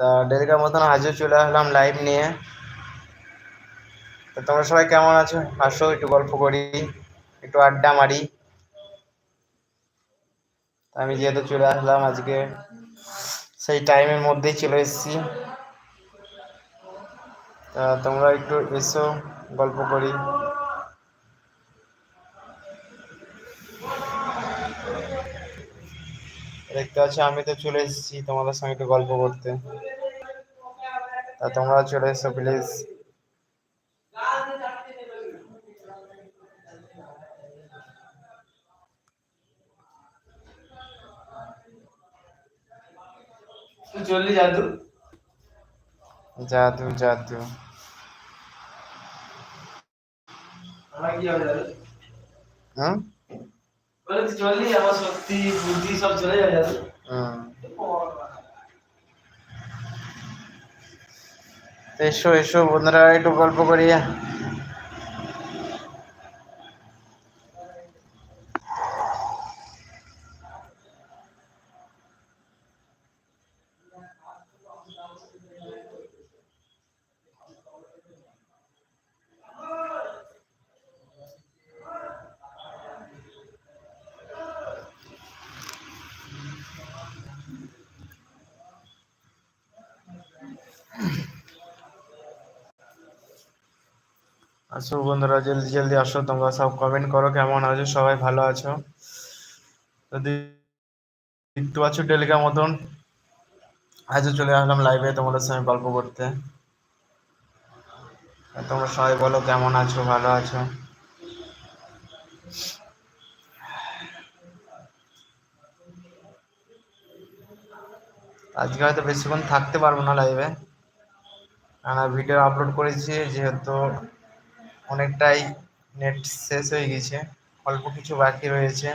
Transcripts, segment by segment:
তা ডেলিকার মতন আজও চলে আসলাম লাইভ নিয়ে। তো তোমরা সবাই কেমন আছো? আসো, একটু গল্প করি, একটু আড্ডা মারি। আমি যেহেতু চলে আসলাম আজকে, সেই টাইমের মধ্যেই চলে এসেছি। তা তোমরা একটু এসো, গল্প করি। দেখতে পাচ্ছ আমি তো চলে এসেছি তোমাদের সঙ্গে একটু গল্প করতে। তা তোমরা চলে এসো প্লিজ চললি জাদু জাদু জাদু আমার কি হবে জাদু হুম? বলে তুই চললি আমার বুদ্ধি সব চলে যাবে জাদু এসো এসো বন্ধুরা একটু গল্প করি। আসো বন্ধুরা, জলদি জলদি আসো, তোমরা সব কমেন্ট করো, কেমন আছো, সবাই ভালো আছো? যদি দেখতে পাচ্ছ ডেলিকার মতন আজও চলে আসলাম লাইভে তোমাদের সঙ্গে গল্প করতে। তোমরা সবাই বলো, কেমন আছো, ভালো আছো? আজকে হয়তো বেশিক্ষণ থাকতে পারব না লাইভে ভিডিও আপলোড করেছি, যেহেতু অনেকটাই নেট শেষ হয়ে গেছে, অল্প কিছু বাকি রয়েছে।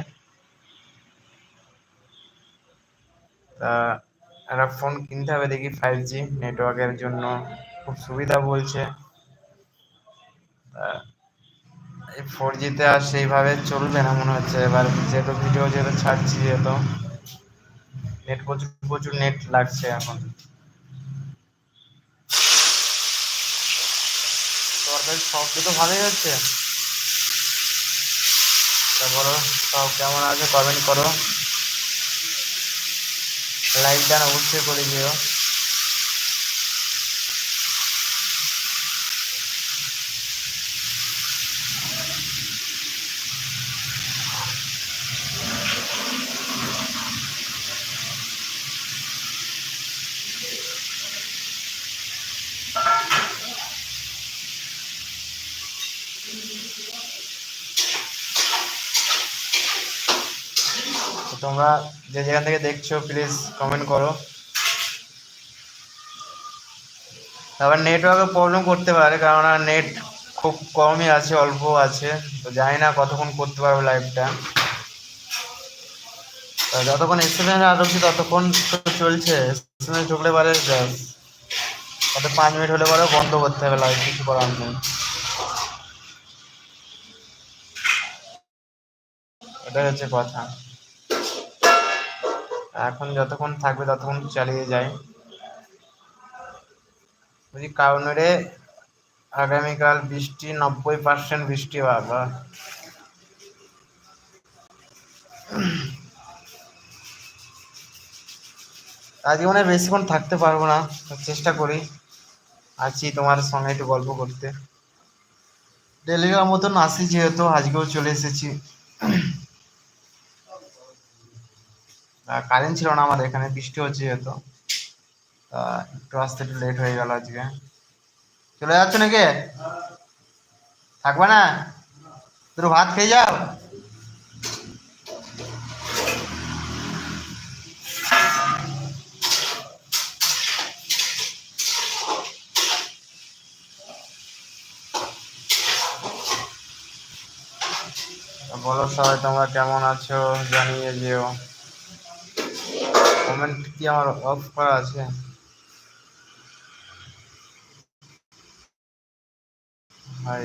তা একটা ফোন কিনতে হবে দেখি ফাইভ জি নেটওয়ার্কের জন্য খুব সুবিধা বলছে। এই ফোর জিতে আর সেইভাবে চলবে না মনে হচ্ছে। এবার যেহেতু ভিডিও যেহেতু ছাড়ছি, যেহেতু নেট প্রচুর প্রচুর নেট লাগছে এখন তোমার কাছে শব্দ তো ভালোই হচ্ছে। তা বলো, সব কেমন আছে? কমেন্ট করো। লাইক দেন অবশ্যই করে দিও। তোমরা যে যেখান থেকে দেখছ প্লিজ কমেন্ট করো। আবার নেটওয়ার্কে প্রবলেম করতে পারে, কারণ নেট খুব কমই আছে, অল্প আছে। তো জানি না কতক্ষণ করতে পারব লাইভটা যতক্ষণ এসএমএস আর ততক্ষণ চলছে। এসএমএস ঢুকলে পারে কত পাঁচ মিনিট হলে পরে বন্ধ করতে হবে লাইভ কিছু করার নেই। এটাই হচ্ছে কথা। এখন যতক্ষণ থাকবে ততক্ষণ চালিয়ে যাই বলছি কাউনারে আগামীকাল বৃষ্টি, নব্বই পার্সেন্ট বৃষ্টি বাবা আজকে মনে হয় বেশিক্ষণ থাকতে পারব না, চেষ্টা করি। আছি তোমার সঙ্গে একটু গল্প করতে। ডেলিভার মতন আসি যেহেতু, আজকেও চলে এসেছি। কারেন্ট ছিল না আমাদের এখানে, বৃষ্টি হচ্ছে যেহেতু। একটু আসতে একটু লেট হয়ে গেল আজকে। চলে যাচ্ছ নাকি? থাকবে না? দুটো ভাত খেয়ে যাও। বলো সবাই তোমরা কেমন আছো? জানিয়ে যেও কমেন্ট কি আমার অফ করা আছে? Hi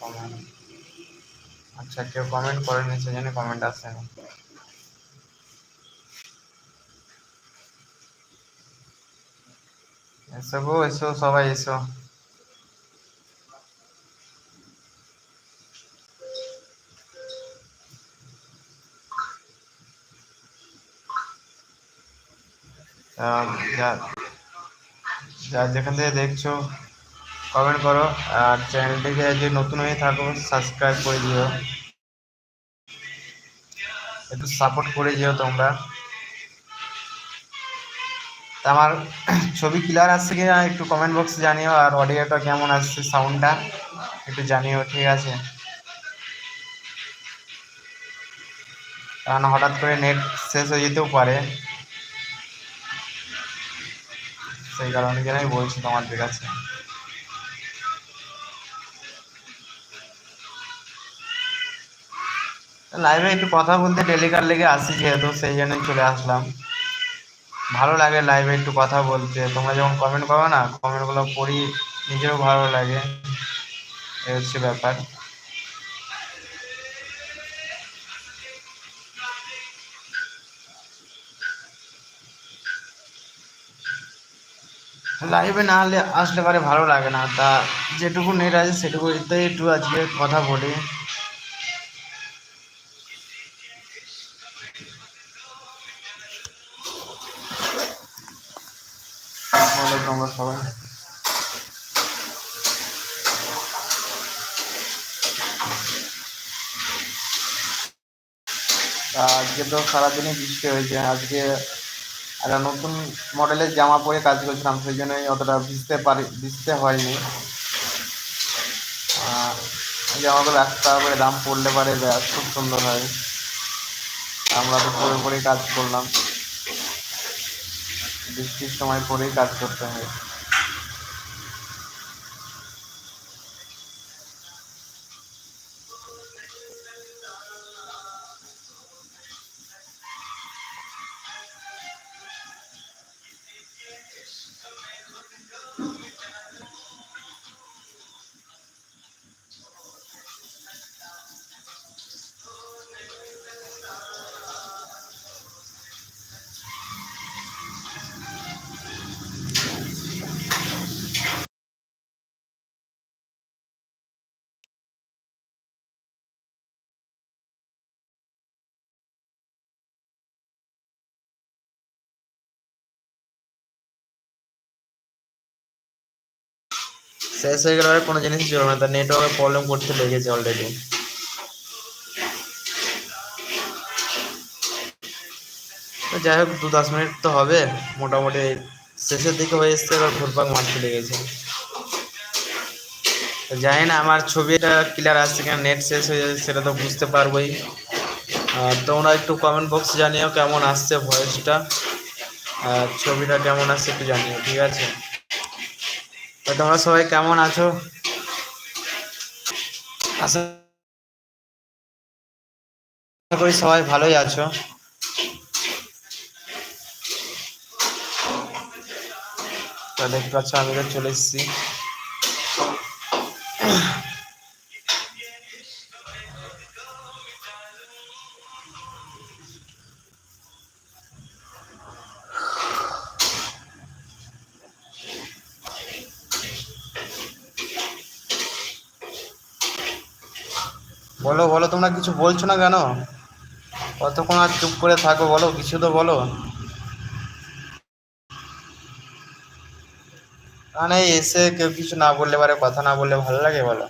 comment. আচ্ছা কেউ কমেন্ট করেনি সেজন্য কমেন্ট আসছে না এসো এসো, সবাই এসো। যা- যেখান থেকে দেখছ কমেন্ট করো, আর চ্যানেলটিকে যদি নতুন হয়ে থাকো সাবস্ক্রাইব করে দিও। একটু সাপোর্ট করে দিও তোমরা। আমার ছবি ক্লিয়ার আসছে কিনা একটু কমেন্ট বক্সে জানিও, আর অডিওটা কেমন আসছে সাউন্ডটা একটু জানিও, ঠিক আছে? কারণ হঠাৎ করে নেট শেষ হয়ে যেতেও পারে। সেই কারণে জন্যই বলছি তোমাদের কাছে? লাইভে একটু কথা বলতে টেলিকার লেগে আসি যেহেতু, সেই জন্যই চলে আসলাম। ভালো লাগে লাইভে একটু কথা বলতে। তোমরা যখন কমেন্ট করো না কমেন্টগুলো পড়ি, নিজেরও ভালো লাগে। এ হচ্ছে ব্যাপার। লাইভে না হলে আসলে পারে ভালো লাগে না। তা যেটুকু নেট আছে সেটুকু একটু আজকে কথা বলি। আজকে তো সারাদিনই বৃষ্টি হয়েছে। আজকে একটা নতুন মডেলের জামা পরে কাজ করছিলাম, সেই জন্যই অতটা ভিজতে পারি ভিজতে হয়নি। জামাগুলো একটা টাকা করে দাম পড়লে পারে খুব সুন্দর হয়। আমরা তো পরে পরে কাজ করলাম। বৃষ্টির সময় পরেই কাজ করতে হয়। শেষ হয়ে গেলে কোনো জিনিসই চলবে না। তার নেটওয়ার্কের প্রবলেম করতে লেগেছে অলরেডি যাই হোক, দু দশ মিনিট তো হবে। মোটামুটি শেষের দিকে হয়ে এসছে, এবার ঘুরপাক মারতে লেগেছে। জানি না, আমার ছবিটা ক্লিয়ার আসছে কিনা নেট শেষ হয়ে যাচ্ছে, সেটা তো বুঝতে পারবোই। আর তোমরা একটু কমেন্ট বক্স জানিও কেমন আসছে ভয়েসটা আর ছবিটা কেমন আসছে একটু জানিও, ঠিক আছে? তো তোমরা সবাই কেমন আছো? আশা করি সবাই ভালোই আছো। দেখতে পাচ্ছ আমি তো চলে এসেছি। বলো বলো, তোমরা কিছু বলছো না কেন? কতক্ষণ আর চুপ করে থাকো বলো, কিছু তো বলো। মানে এসে কেউ কিছু না বললে পারে কথা না বললে ভালো লাগে বলো।